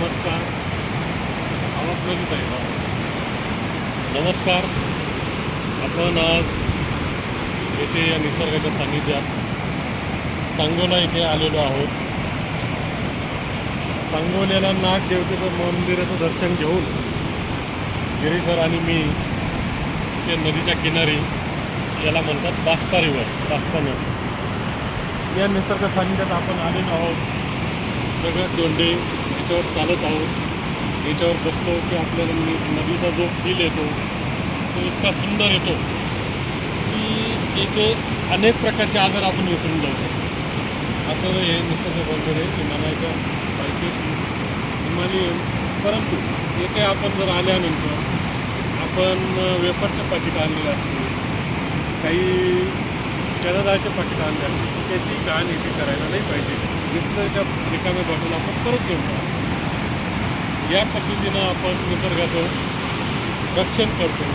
नमस्कार. आवाज लगेच आहे नमस्कार. आपण आज येथे या निसर्गाच्या सानिध्यात सांगोला इथे आलेलो आहोत. सांगोल्याला नागदेवतेचं मंदिराचं दर्शन घेऊन गिरीधर आणि मी ते नदीच्या किनारी याला म्हणतात बास्ता रिवर बास्ता नदी. या निसर्ग सानिध्यात आपण आलेलो आहोत. सगळे दोंडे याच्यावर चालत आहोत याच्यावर बसलो की आपल्याला नदीचा जो फील येतो तो इतका सुंदर येतो की येथे अनेक प्रकारचे आजार आपण विसरून जातो. असं हे नुसतं बरोबर आहे की म्हणायचं पाहिजे हिमालयन परंतु येथे आपण जर आल्यानंतर आपण वेफरचे पाकिट आणलेले असते काही चणादाळचे पाकिट आणले असते त्याची घाण इथे करायला नाही पाहिजे. निसर्गाच्या रिकाम्या बॉटल आपण परत घेऊन या पद्धतीनं आपण निसर्गाचं रक्षण करतो.